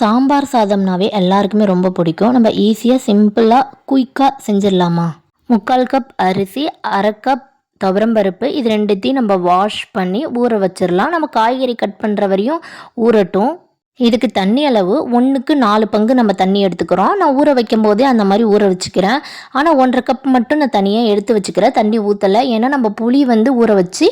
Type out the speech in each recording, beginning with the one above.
சாம்பார் சாதம்னாவே எல்லாருக்குமே ரொம்ப பிடிக்கும். நம்ம ஈஸியாக சிம்பிளாக குயிக்காக செஞ்சிடலாமா? முக்கால் கப் அரிசி அரை கப் துவரம்பருப்பு இது ரெண்டுத்தையும் நம்ம வாஷ் பண்ணி ஊற வச்சிடலாம். நம்ம காய்கறி கட் பண்ணுற வரையும் ஊறட்டும். இதுக்கு தண்ணி அளவு ஒன்றுக்கு நாலு பங்கு நம்ம தண்ணி எடுத்துக்கிறோம். நான் ஊற வைக்கும் போதே அந்த மாதிரி ஊற வச்சுக்கிறேன். ஆனால் ஒன்றரை கப் மட்டும் நான் தனியாக எடுத்து வச்சுக்கிறேன். தண்ணி ஊற்றலை ஏன்னா நம்ம புளி வந்து ஊற வச்சு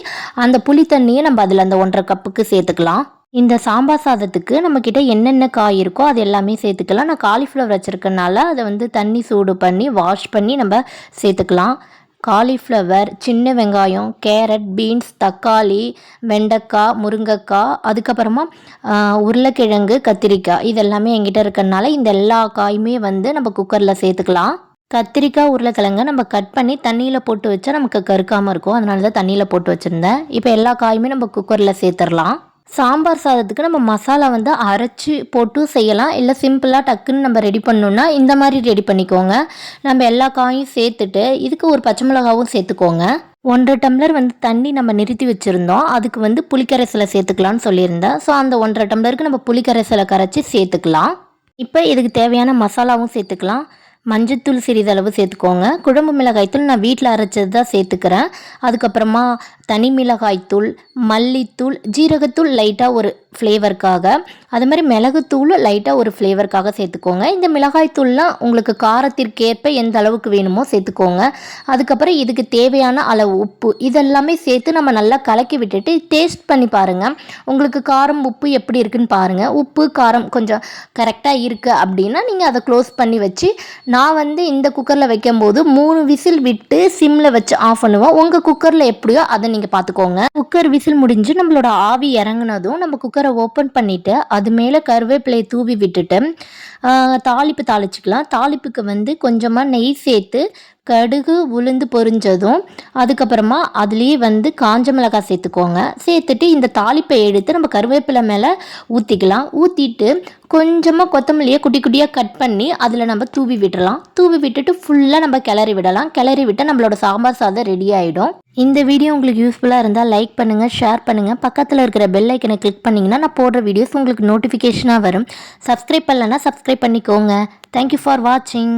அந்த புளி தண்ணியை நம்ம அதில் அந்த ஒன்றரை கப்புக்கு சேர்த்துக்கலாம். இந்த சாம்பார் சாதத்துக்கு நம்மக்கிட்ட என்னென்ன காய் இருக்கோ அது எல்லாமே சேர்த்துக்கலாம். நான் காலிஃப்ளவர் வச்சுருக்கனால அதை வந்து தண்ணி சூடு பண்ணி வாஷ் பண்ணி நம்ம சேர்த்துக்கலாம். காலிஃப்ளவர் சின்ன வெங்காயம் கேரட் பீன்ஸ் தக்காளி வெண்டைக்காய் முருங்கைக்காய் அதுக்கப்புறமா உருளைக்கிழங்கு கத்திரிக்காய் இதெல்லாமே எங்கிட்ட இருக்கறனால இந்த எல்லா காயுமே வந்து நம்ம குக்கரில் சேர்த்துக்கலாம். கத்திரிக்காய் உருளைக்கிழங்க நம்ம கட் பண்ணி தண்ணியில் போட்டு வச்சா நமக்கு கருக்காமல் இருக்கும். அதனால தான் தண்ணியில் போட்டு வச்சுருந்தேன். இப்போ எல்லா காயுமே நம்ம குக்கரில் சேர்த்துடலாம். சாம்பார் சாதத்துக்கு நம்ம மசாலா வந்து அரைச்சி போட்டு செய்யலாம். இல்லை சிம்பிளாக டக்குன்னு நம்ம ரெடி பண்ணணுன்னா இந்த மாதிரி ரெடி பண்ணிக்கோங்க. நம்ம எல்லா காயும் சேர்த்துட்டு இதுக்கு ஒரு பச்சை மிளகாவும் சேர்த்துக்கோங்க. ஒன்றரை டம்ளர் வந்து தண்ணி நம்ம நிறுத்தி வச்சுருந்தோம். அதுக்கு வந்து புளிக்கரைசலை சேர்த்துக்கலாம்னு சொல்லியிருந்தேன். ஸோ அந்த ஒன்றரை டம்ளருக்கு நம்ம புளிக்கரைசலை கரைச்சி சேர்த்துக்கலாம். இப்போ இதுக்கு தேவையான மசாலாவும் சேர்த்துக்கலாம். மஞ்சத்தூள் சிறிதளவு சேர்த்துக்கோங்க. குழம்பு மிளகாய்த்தூள் நான் வீட்டில் அரைச்சது தான் சேர்த்துக்கிறேன். அதுக்கப்புறமா தனி மிளகாய்த்தூள் மல்லித்தூள் ஜீரகத்தூள் லைட்டாக ஒரு ஃப்ளேவருக்காக அது மாதிரி மிளகுத்தூள் லைட்டாக ஒரு ஃப்ளேவருக்காக சேர்த்துக்கோங்க. இந்த மிளகாய்த்தூள்லாம் உங்களுக்கு காரத்திற்கேற்ப எந்த அளவுக்கு வேணுமோ சேர்த்துக்கோங்க. அதுக்கப்புறம் இதுக்கு தேவையான அளவு உப்பு இதெல்லாமே சேர்த்து நம்ம நல்லா கலக்கி விட்டுட்டு டேஸ்ட் பண்ணி பாருங்கள் உங்களுக்கு காரம் உப்பு எப்படி இருக்குன்னு பாருங்கள் உப்பு காரம் கொஞ்சம் கரெக்டாக இருக்குது அப்படின்னா நீங்கள் அதை க்ளோஸ் பண்ணி வச்சு நான் வந்து இந்த குக்கரில் வைக்கும்போது மூணு விசில் விட்டு சிம்மில் வச்சு ஆஃப் பண்ணுவேன். உங்கள் குக்கரில் எப்படியோ அதை நீங்கள் பார்த்துக்கோங்க குக்கர் விசில் முடிஞ்சு நம்மளோட ஆவி இறங்குனதும் நம்ம குக்கரை ஓப்பன் பண்ணிவிட்டு அது மேலே கருவேப்பிலையை தூவி விட்டுட்டு தாளிப்பு தாளிச்சிக்கலாம். தாளிப்புக்கு வந்து கொஞ்சமாக நெய் சேர்த்து கடுகு உளுந்து பொரிஞ்சதும் அதுக்கப்புறமா அதுலேயே வந்து காஞ்ச மிளகாய் சேர்த்துக்கோங்க. சேர்த்துட்டு இந்த தாளிப்பை எடுத்து நம்ம கருவேப்பிலை மேலே ஊற்றிக்கலாம் ஊற்றிட்டு கொஞ்சமாக கொத்தமல்லியை குட்டி குட்டியாக கட் பண்ணி அதில் நம்ம தூவி விடலாம். தூவி விட்டுட்டு ஃபுல்லாக நம்ம கிளறி விடலாம். கிளறி விட்டால் நம்மளோட சாம்பார் சாதம் ரெடி ஆகிடும் இந்த வீடியோ உங்களுக்கு யூஸ்ஃபுல்லாக இருந்தால் லைக் பண்ணுங்கள் ஷேர் பண்ணுங்கள் பக்கத்தில் இருக்கிற பெல் ஐக்கனை கிளிக் பண்ணிங்கன்னா நான் போடுற வீடியோஸ் உங்களுக்கு நோட்டிஃபிகேஷனாக வரும். சப்ஸ்கிரைப் பண்ணலன்னா சப்ஸ்கிரைப் பண்ணிக்கோங்க. தேங்க்யூ ஃபார் வாட்சிங்